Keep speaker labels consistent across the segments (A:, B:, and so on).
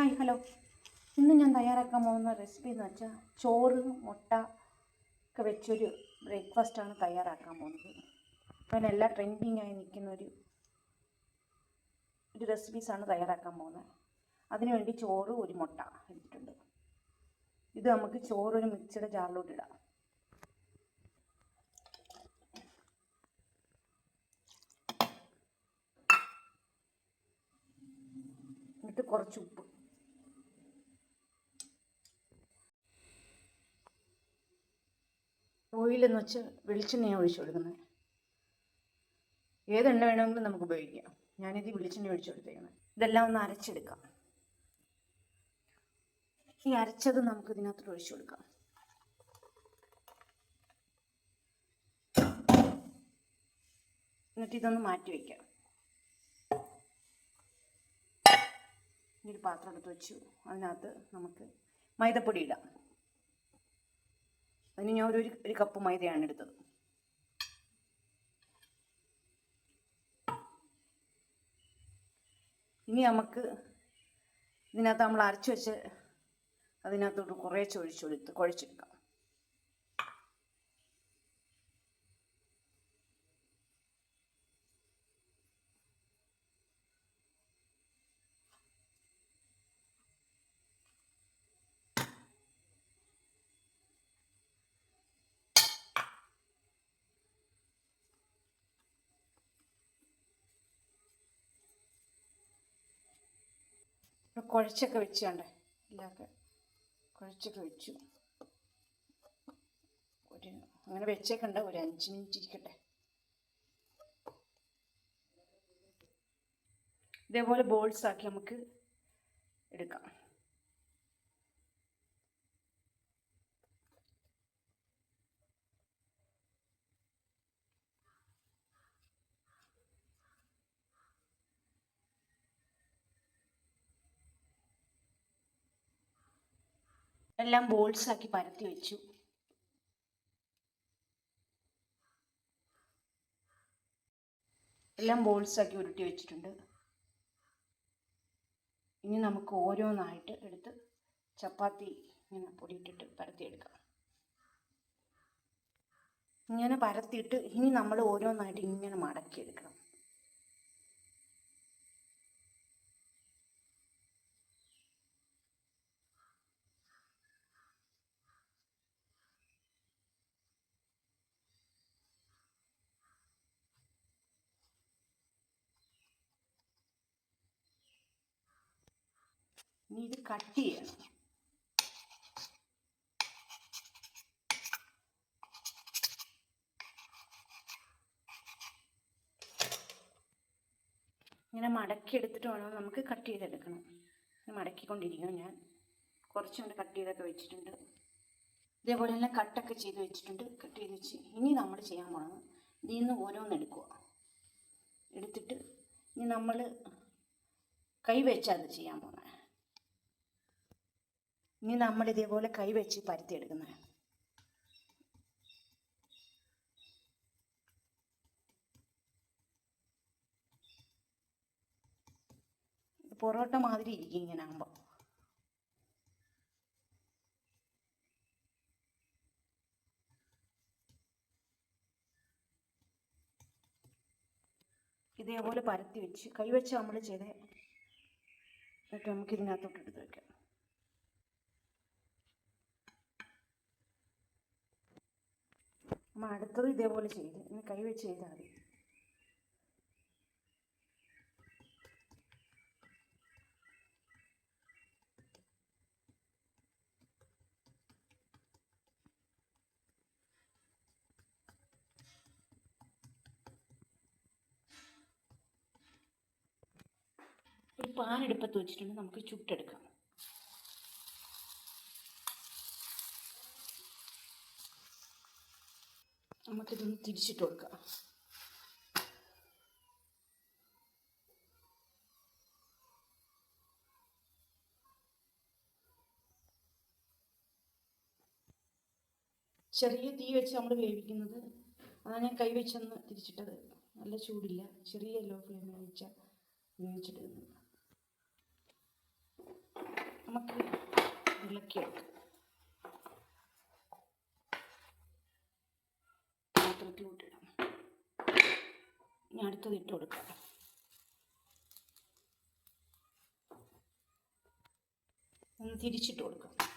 A: Hi hello. ഇന്ന് ഞാൻ തയ്യാറാക്കാൻ പോകുന്ന റെസിപ്പി എന്ന് വെച്ചാൽ ചോറ് മുട്ട ഒക്കെ വെച്ചൊരു ബ്രേക്ക്ഫാസ്റ്റാണ് തയ്യാറാക്കാൻ പോകുന്നത്. അപ്പം എല്ലാ ട്രെൻഡിങ് ആയി നിൽക്കുന്ന ഒരു ഒരു റെസിപ്പീസാണ് തയ്യാറാക്കാൻ പോകുന്നത്. അതിനുവേണ്ടി ചോറ് ഒരു മുട്ട എടുത്തിട്ടുണ്ട്. ഇത് നമുക്ക് ചോറ് ഒരു മിക്സിയുടെ ജാറിലോട്ട് ഇടാം. എന്നിട്ട് കുറച്ച് ഉപ്പ്. ഓയിലെന്ന് വെച്ചാൽ വെളിച്ചെണ്ണയാണ് ഒഴിച്ചു കൊടുക്കുന്നത്. ഏതെണ്ണ വേണമെങ്കിലും നമുക്ക് ഉപയോഗിക്കാം. ഞാനിത് വെളിച്ചെണ്ണ ഒഴിച്ചു കൊടുത്തേക്കുന്നത്. ഇതെല്ലാം ഒന്ന് അരച്ചെടുക്കാം. ഈ അരച്ചത് നമുക്ക് ഇതിനകത്തോട്ട് ഒഴിച്ചു കൊടുക്കാം. എന്നിട്ട് ഇതൊന്ന് മാറ്റി വയ്ക്കാം ഇനി ഒരു പാത്രം എടുത്ത് വെച്ചു. അതിനകത്ത് നമുക്ക് മൈദപ്പൊടി ഇടാം. അതിന് ഞാൻ ഒരു ഒരു കപ്പ് മൈദയാണ് എടുത്തത്. ഇനി നമുക്ക് ഇതിനകത്ത് നമ്മൾ അരച്ചു വെച്ച് അതിനകത്തോട്ട് കുറേശ്ശെ ഒഴിച്ചെടുത്ത് കുഴച്ചെടുക്കാം. ഇപ്പം കുഴച്ചൊക്കെ വെച്ചുകൊണ്ട് കണ്ടേ? എല്ലാമൊക്കെ കുഴച്ചൊക്കെ വെച്ചു. ഒരു അങ്ങനെ വെച്ചേക്കണ്ട ഒരു അഞ്ച് മിനിറ്റ് ഇരിക്കട്ടെ. ഇതേപോലെ ബോൾസ് ആക്കി നമുക്ക് എടുക്കാം. എല്ലാം ബോൾസ് ആക്കി പരത്തി വെച്ചു. എല്ലാം ബോൾസ് ആക്കി ഉരുട്ടി വെച്ചിട്ടുണ്ട്. ഇനി നമുക്ക് ഓരോന്നായിട്ട് എടുത്ത് ചപ്പാത്തി ഇങ്ങനെ പൊടിയിട്ടിട്ട് പരത്തിയെടുക്കാം. ഇങ്ങനെ പരത്തിയിട്ട് ഇനി നമ്മൾ ഓരോന്നായിട്ട് ഇങ്ങനെ മടക്കിയെടുക്കണം. ഇനി ഇത് കട്ട് ചെയ്യണം. ഇങ്ങനെ മടക്കി എടുത്തിട്ട് വേണം നമുക്ക് കട്ട് ചെയ്തെടുക്കണം. മടക്കിക്കൊണ്ടിരിക്കണം ഞാൻ. കുറച്ചുകൊണ്ട് കട്ട് ചെയ്തൊക്കെ വെച്ചിട്ടുണ്ട്. ഇതേപോലെ തന്നെ കട്ടൊക്കെ ചെയ്ത് വെച്ചിട്ടുണ്ട്. കട്ട് ചെയ്ത് വെച്ച് ഇനി നമ്മൾ ചെയ്യാൻ പോകണം ഇതിൽ നിന്ന് ഓരോന്ന് എടുക്കുക എടുത്തിട്ട് ഇനി നമ്മൾ കൈ വെച്ചാൽ അത് ചെയ്യാൻ പോകണം ഇനി നമ്മൾ ഇതേപോലെ കൈ വെച്ച് പരത്തിയെടുക്കുന്നത് പൊറോട്ട മാതിരി ഇരിക്കും ഇങ്ങനെ ആകുമ്പോൾ ഇതേപോലെ പരത്തി വെച്ച് കൈവച്ച് നമ്മൾ ചെയ്ത് എന്നിട്ട് നമുക്ക് ഇതിനകത്തോട്ട് എടുത്ത് വെക്കാം. നമ്മൾ അടുത്തത് ഇതേപോലെ ചെയ്ത്. ഇനി കൈ വെച്ച് ചെയ്താൽ മതി. ഒരു പാൻ വെച്ചിട്ടുണ്ട്. നമുക്ക് ചുട്ടെടുക്കാം. നമുക്കിതൊന്ന് തിരിച്ചിട്ട് കൊടുക്കാം. ചെറിയ തീ വെച്ച് നമ്മൾ വേവിക്കുന്നത്. അതാണ് ഞാൻ കൈ വെച്ചൊന്ന് തിരിച്ചിട്ടത്. നല്ല ചൂടില്ല. ചെറിയ ലോ ഫ്ലെയിമിൽ വെച്ച വേവിച്ചിട്ട് നമുക്ക് ഇളക്കിയെടുക്കാം പാത്രത്തിലോട്ടിടാം ഇനി അടുത്തത് ഇട്ട് കൊടുക്കാം. ഒന്ന് തിരിച്ചിട്ട് കൊടുക്കാം.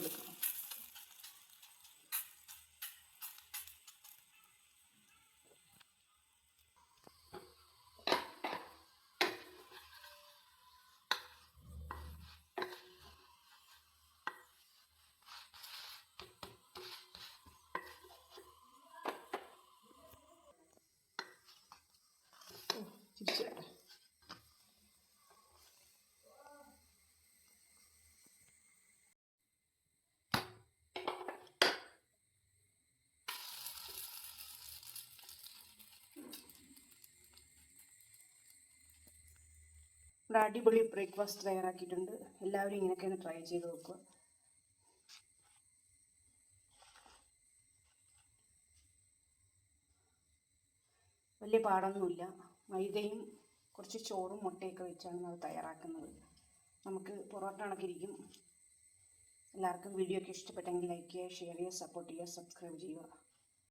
A: ഇട്ട് ഇവിടെ അടിപൊളി ബ്രേക്ക്ഫാസ്റ്റ് തയ്യാറാക്കിയിട്ടുണ്ട്. എല്ലാവരും ഇങ്ങനെയൊക്കെ ഒന്ന് ട്രൈ ചെയ്ത് നോക്കുക. വലിയ പാടൊന്നുമില്ല. മൈദയും കുറച്ച് ചോറും മുട്ടയൊക്കെ വെച്ചാണ് നമ്മൾ തയ്യാറാക്കുന്നത്. നമുക്ക് പൊറോട്ട കണക്കിരിക്കും. എല്ലാവർക്കും വീഡിയോ ഒക്കെ ഇഷ്ടപ്പെട്ടെങ്കിൽ ലൈക്ക് ചെയ്യുക ഷെയർ ചെയ്യുക സപ്പോർട്ട് ചെയ്യുക സബ്സ്ക്രൈബ് ചെയ്യുക.